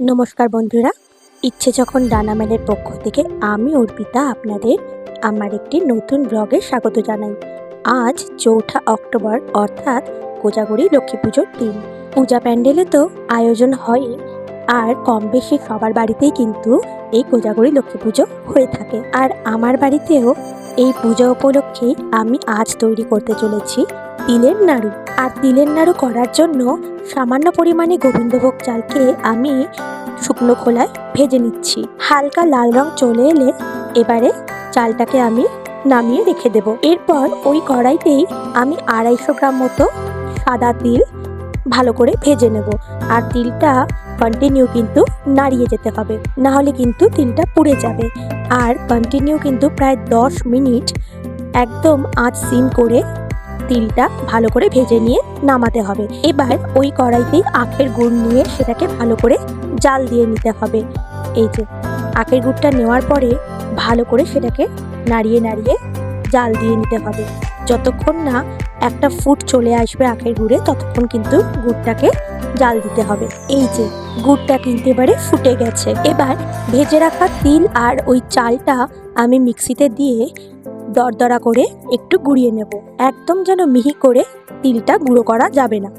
নমস্কার বন্ধুরা। ইচ্ছে যখন ডানা মেলের পক্ষ থেকে আমি অর্পিতা আপনাদের আমার একটি নতুন ব্লগে স্বাগত জানাই। আজ চৌঠা অক্টোবর, অর্থাৎ কোজাগরি লক্ষ্মী পুজোর দিন। পূজা প্যান্ডেলে তো আয়োজন হয় আর কম বেশি সবার বাড়িতেই কিন্তু এই কোজাগরি লক্ষ্মী পুজো হয়ে থাকে। আর আমার বাড়িতেও এই পূজা উপলক্ষেই আমি আজ তৈরি করতে চলেছি তিলের নাড়ু। আর তিলের নাড়ু করার জন্য সামান্য পরিমাণে গোবিন্দভোগ চালকে আমি শুকনো খোলায় ভেজে নিচ্ছি। হালকা লাল রং চলে এলে এবারে চালটাকে আমি নামিয়ে রেখে দেব। এরপর ওই কড়াইতেই আমি আড়াইশো গ্রাম মতো সাদা তিল ভালো করে ভেজে নেব। আর তিলটা কন্টিনিউ কিন্তু নাড়িয়ে যেতে হবে। না হলে কিন্তু তিলটা পুড়ে যাবে। আর কন্টিনিউ কিন্তু প্রায় দশ মিনিট একদম আঁচ সিম করে তিলটা ভালো করে ভেজে নিয়ে নামাতে হবে। এবার ওই কড়াইতেই আখের গুড় নিয়ে সেটাকে ভালো করে জাল দিয়ে নিতে হবে। এই যে, আখের গুড়টা নেওয়ার পরে ভালো করে সেটাকে নাড়িয়ে নাড়িয়ে জাল দিয়ে নিতে হবে। যতক্ষণ না একটা ফুট চলে আসবে আখের গুড়ে, ততক্ষণ কিন্তু গুড়টাকে জাল দিতে হবে। এই যে, গুড়টা কিন্তু এবারে ফুটে গেছে। এবার ভেজে রাখা তিল আর ওই চালটা আমি মিক্সিতে দিয়ে দরদরা করে একটু গুঁড়িয়ে নেব। একদম যেন মিহি করে তিলটা গুঁড়ো করা যাবে না।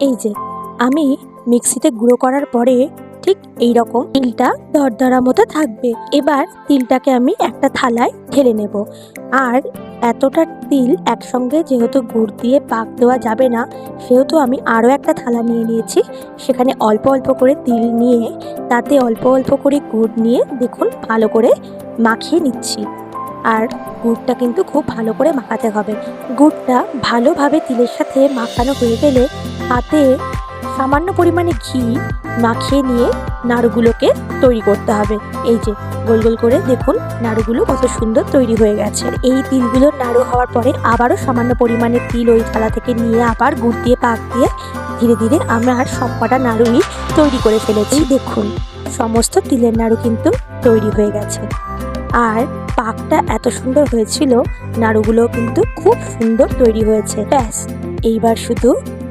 এই যে, আমি মিক্সিতে গুঁড়ো করার পরে ঠিক এই রকম তিলটা দরদরা মতো থাকবে। এবার তিলটাকে আমি একটা থালায় ঢেলে নেব। আর এতটা তিল একসঙ্গে যেহেতু গুড় দিয়ে পাক দেওয়া যাবে না, সেহেতু আমি আরও একটা থালা নিয়ে নিয়েছি। সেখানে অল্প অল্প করে তিল নিয়ে তাতে অল্প অল্প করে গুড় নিয়ে দেখুন ভালো করে মাখিয়ে নিচ্ছি। আর গুড়টা কিন্তু খুব ভালো করে মাখাতে হবে। গুড়টা ভালোভাবে তিলের সাথে মাখানো হয়ে গেলে হাতে সামান্য পরিমাণে ঘি মাখিয়ে নিয়ে নাড়ুগুলোকে তৈরি করতে হবে। এই যে, গোল গোল করে দেখুন নাড়ুগুলো কত সুন্দর তৈরি হয়ে গেছে। এই তিলগুলো নাড়ু হওয়ার পরে আবারও সামান্য পরিমাণে তিল ওই থালা থেকে নিয়ে আবার গুড় দিয়ে পাক দিয়ে ধীরে ধীরে আমরা আমার সবকটা নাড়ুই তৈরি করে ফেলেছি। দেখুন, সমস্ত তিলের নাড়ু কিন্তু তৈরি হয়ে গেছে। আর পাকটা এত সুন্দর হয়েছিল নাড়ুগুলো কিন্তু খুব সুন্দর তৈরি হয়েছে। ব্যাস, এইবার শুধু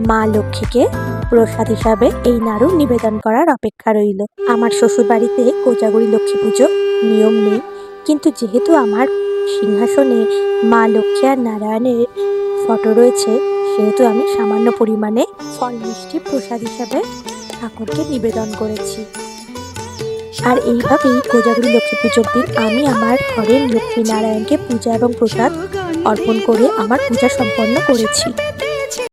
মা লক্ষ্মীকে প্রসাদ হিসাবে এই নাড়ু নিবেদন করার অপেক্ষা রইল। আমার শ্বশুর বাড়িতে কোজাগরি লক্ষ্মী পুজো নিয়ম নেই, কিন্তু যেহেতু আমার সিংহাসনে মা লক্ষ্মী আর নারায়ণের ফটো রয়েছে, সেহেতু আমি সামান্য পরিমাণে ফল মিষ্টি প্রসাদ হিসাবে ঠাকুরকে নিবেদন করেছি। আর এইভাবেই কোজাগরি পুজোর দিন আমি আমার ঘরের লক্ষ্মী নারায়ণকে পূজা এবং প্রসাদ অর্পণ করে আমার পূজা সম্পন্ন করেছি।